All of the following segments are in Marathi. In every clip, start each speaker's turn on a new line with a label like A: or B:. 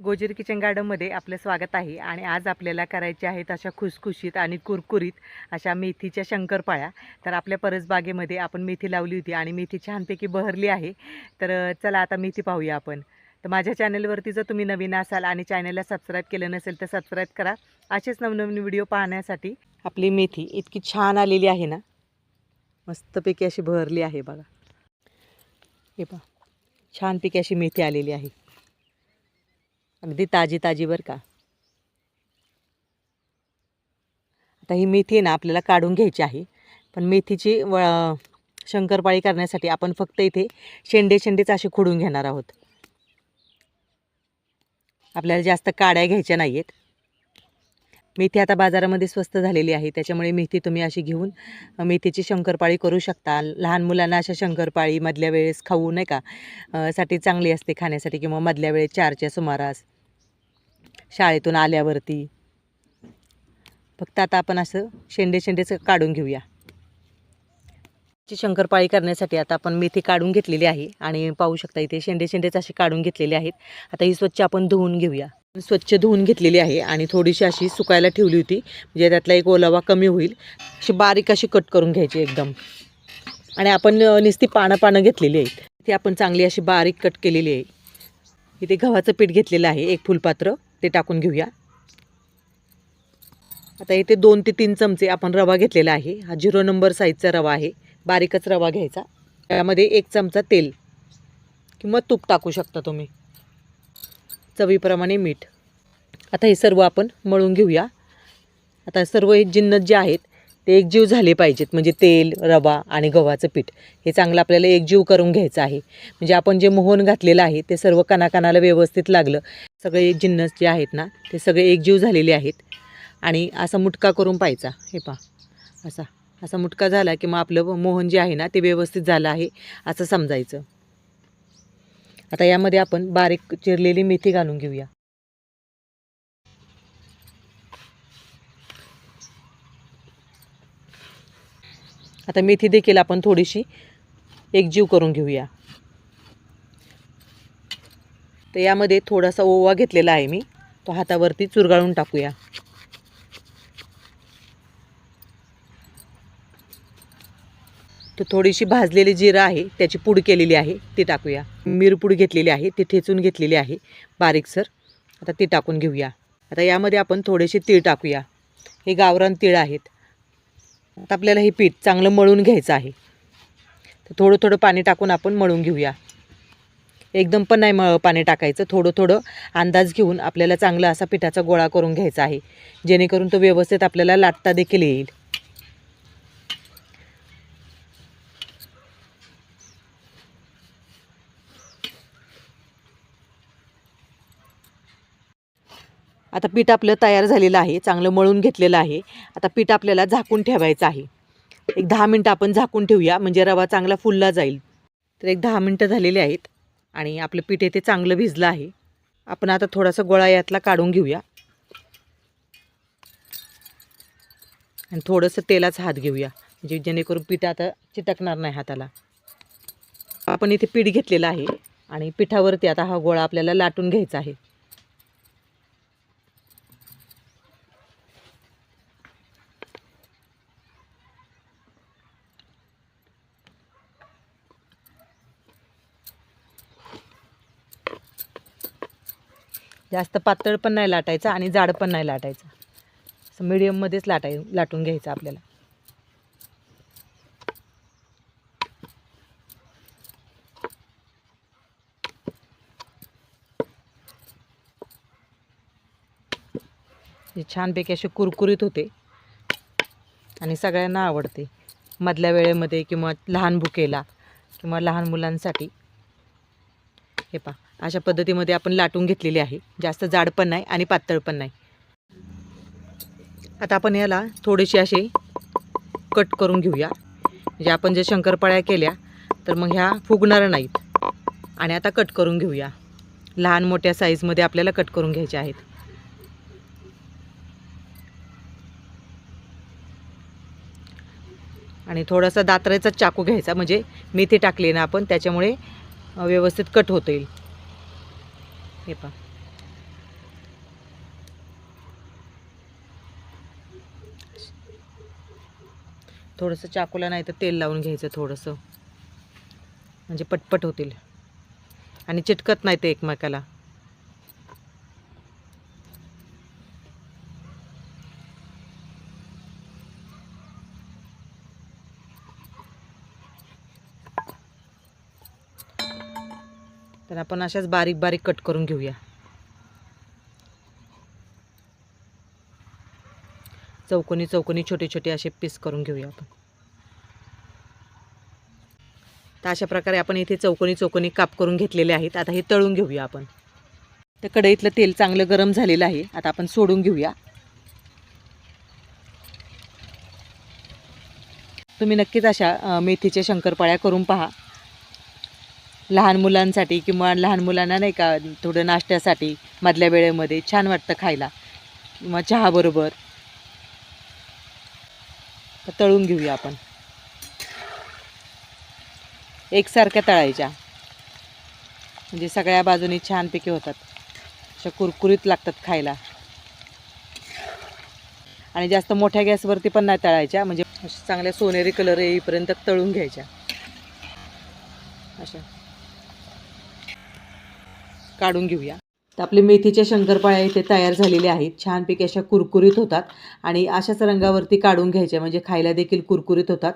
A: गोजीर किचन गार्डनमध्ये आपलं स्वागत आहे आणि आज आपल्याला करायचे आहेत अशा खुसखुशीत आणि कुरकुरीत अशा मेथीच्या शंकरपाळ्या. तर आपल्या परसबागेमध्ये आपण मेथी लावली होती आणि मेथी छानपैकी बहरली आहे. तर चला आता मेथी पाहूया आपण. तर माझ्या चॅनलवरती जर तुम्ही नवीन असाल आणि चॅनलला सबस्क्राईब केलं नसेल तर सबस्क्राईब करा. असेच नवनवीन व्हिडिओ पाहण्यासाठी आपली मेथी इतकी छान आलेली आहे ना? मस्तपैकी अशी बहरली आहे बघा. हे पहा छानपैकी अशी मेथी आलेली आहे. अगदी ताजी ताजी बरं का. आता ही मेथी आहे ना आपल्याला काढून घ्यायची आहे. पण मेथीची व शंकरपाळी करण्यासाठी आपण फक्त इथे शेंडे शेंडेच असे खोडून घेणार आहोत. आपल्याला जास्त काड्या घ्यायच्या नाही आहेत मेथी आता बाजारामध्ये स्वस्त झालेली आहे त्याच्यामुळे मेथी तुम्ही अशी घेऊन मेथीची शंकरपाळी करू शकता. लहान मुलांना अशा शंकरपाळी मधल्या वेळेस खाऊ नाही का साठी चांगली असते खाण्यासाठी किंवा मधल्या वेळेस चारच्या सुमारास. शाळेतून आल्यावरती. फक्त आता आपण असं शेंडे शेंडेच काढून घेऊया. ची शंकरपाळी करण्यासाठी आता आपण मेथी काढून घेतलेली आहे आणि पाहू शकता इथे शेंडे शेंडेच असे काढून घेतलेले आहेत. आता ही स्वच्छ आपण धुवून घेऊया. स्वच्छ धुवून घेतलेली आहे आणि थोडीशी अशी सुकायला ठेवली होती. म्हणजे त्यातला एक ओलावा कमी होईल. अशी बारीक अशी कट करून घ्यायची एकदम. आणि आपण नुसती पानं पानं घेतलेली आहेत. ती आपण चांगली अशी बारीक कट केलेली आहे. इथे गव्हाचं पीठ घेतलेलं आहे एक फुलपात्र. ते टाकून घेऊया. आता इथे दोन ते तीन चमचे आपण रवा घेतलेला आहे. हा झिरो नंबर साईजचा रवा आहे. बारीकच रवा घ्यायचा. त्यामध्ये एक चमचा तेल किंवा तूप टाकू शकता तुम्ही. चवीप्रमाणे मीठ. आता हे सर्व आपण मळून घेऊया. आता सर्व हे जिन्नस जे आहेत ते एकजीव झाले पाहिजेत म्हणजे तेल रवा आणि गव्हाचं पीठ. हे चांगलं आपल्याला एकजीव करून घ्यायचं आहे. म्हणजे आपण जे मोहन घातलेलं आहे ते सर्व कणाकणाला व्यवस्थित लागलं. सगळे जिन्नस जे आहेत ना ते सगळे एकजीव झालेले आहेत. आणि असा मुटका करून पाहायचा. हे पहा. असा. असा मुटका झाला की मग आपलं मोहन जे आहे ना ते व्यवस्थित झालं आहे असं समजायचं. आता यामध्ये आपण बारीक चिरलेली मेथी घालून घेऊया. आता मेथी देखील आपण थोडीशी एकजीव करून घेऊया. तर यामध्ये थोडासा ओवा घेतलेला आहे मी. तो हातावरती चुरगाळून टाकूया. तर थोडीशी भाजलेली जिरं आहे त्याची पूड केलेली आहे ती टाकूया. मिरपूड घेतलेली आहे ती ठेचून घेतलेली आहे बारीकसर आता ती टाकून घेऊया. आता यामध्ये आपण थोडेसे तीळ टाकूया. हे गावरान तीळ आहेत. आता आपल्याला हे पीठ चांगलं मळून घ्यायचं आहे. तर थोडं थोडं पाणी टाकून आपण मळून घेऊया. एकदम पण नाही म पाणी टाकायचं. थोडं थोडं अंदाज घेऊन आपल्याला चांगला असा पिठाचा गोळा करून घ्यायचा आहे. जेणेकरून तो व्यवस्थित आपल्याला लाटता देखील येईल. आता पीठ आपलं तयार झालेलं आहे चांगलं मळून घेतलेलं आहे. आता पीठ आपल्याला झाकून ठेवायचं आहे. एक दहा मिनटं आपण झाकून ठेवूया म्हणजे रवा चांगला फुलला जाईल. तर एक दहा मिनटं झालेली आहेत आणि आपलं पीठ येथे चांगलं भिजलं आहे. आपण आता थोडासा गोळा यातला काढून घेऊया. आणि थोडंसं तेलाचा हात घेऊया म्हणजे जेणेकरून पीठ आता चिटकणार नाही हाताला. आपण इथे पीठ घेतलेलं आहे आणि पिठावरती आता हा गोळा आपल्याला लाटून घ्यायचा आहे. जास्त पातळ पण नाही लाटायचं आणि जाड पण नाही लाटायचं. असं मिडियममध्येच लाटाय लाटून घ्यायचं आपल्याला. छानपैकी असे कुरकुरीत होते. आणि सगळ्यांना आवडते. मधल्या वेळेमध्ये किंवा लहान भुकेला किंवा लहान मुलांसाठी. हे पहा. अशा पद्धतीमध्ये आपण लाटून घेतलेली आहे. जास्त जाड पण नाही आणि पातळ पण नाही. आता आपण याला थोडेसे असे कट करून घेऊया. म्हणजे आपण जे शंकरपाळ्या केल्या तर मग ह्या फुगणार नाहीत. आणि आता कट करून घेऊया. लहान मोठ्या साईजमध्ये आपल्याला कट करून घ्यायचे आहेत. आणि थोडासा दातऱ्याचा चाकू घ्यायचा म्हणजे मेथी टाकली ना आपण त्याच्यामुळे व्यवस्थित कट होता येईल. हे पहा. थोडंसं चाकूला नाही तर तेल लावून घ्यायचं थोडंसं. म्हणजे पटपट होतील. आणि चिटकत नाही ते एकमेकाला. तर आपण अशाच बारीक बारीक कट करून घेऊया. चौकोनी चौकोनी छोटे छोटे असे पीस करून घेऊया आपण. तर अशा प्रकारे आपण इथे चौकोनी चौकोनी काप करून घेतलेले आहेत. आता हे तळून घेऊया आपण. तर कढईतलं तेल चांगलं गरम झालेलं आहे. आता आपण सोडून घेऊया. तुम्ही नक्कीच अशा मेथीच्या शंकरपाळ्या करून पहा. लहान मुलांसाठी किंवा लहान मुलांना नाही का थोडं नाश्त्यासाठी मधल्या वेळेमध्ये छान वाटतं खायला. किंवा चहाबरोबर तर तळून घेऊया आपण. एकसारख्या तळायच्या. म्हणजे सगळ्या बाजूनी छानपैकी होतात. अशा कुरकुरीत लागतात खायला. आणि जास्त मोठ्या गॅसवरती पण नाही तळायच्या. म्हणजे चांगल्या सोनेरी कलर येईपर्यंत तळून घ्यायच्या. अशा. काढून घेऊया. तर आपले मेथीच्या शंकरपाळ्या इथे तयार झालेल्या आहेत. छानपैकी अशा कुरकुरीत होतात. आणि अशाच रंगावरती काढून घ्यायच्या म्हणजे खायला देखील कुरकुरीत होतात.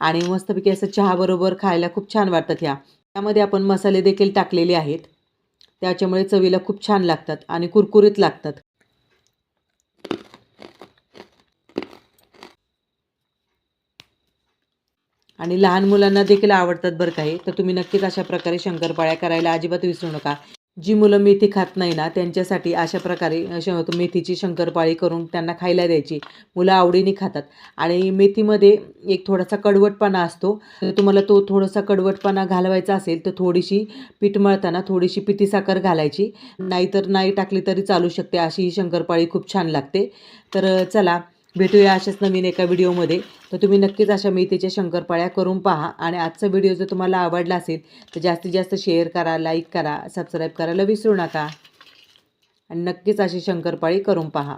A: आणि मस्तपैकी असं चहाबरोबर खायला खूप छान वाटतात ह्या त्यामध्ये आपण मसाले देखील टाकलेले आहेत. त्याच्यामुळे चवीला खूप छान लागतात आणि कुरकुरीत लागतात. आणि लहान मुलांना देखील आवडतात बरं काही तर तुम्ही नक्कीच अशा प्रकारे शंकरपाळ्या करायला अजिबात विसरू नका. जी मुलं मेथी खात नाही ना त्यांच्यासाठी अशा प्रकारे श मेथीची शंकरपाळी करून त्यांना खायला द्यायची. मुलं आवडीने खातात. आणि मेथीमध्ये एक थोडासा कडवटपणा असतो. तर तुम्हाला तो थोडासा कडवटपणा घालवायचा असेल तर थोडीशी पीठ मळताना थोडीशी पिठी साखर घालायची. नाहीतर नाही टाकली तरी चालू शकते. अशी ही शंकरपाळी खूप छान लागते. तर चला भेटूया अशाच नवीन एका व्हिडिओमध्ये. तर तुम्ही नक्कीच अशा मेथीच्या शंकरपाळ्या करून पहा. आणि आजचा व्हिडिओ जर तुम्हाला आवडला असेल तर जास्तीत जास्त शेअर करा लाईक करा सबस्क्राईब करायला विसरू नका. आणि नक्कीच अशी शंकरपाळी करून पहा.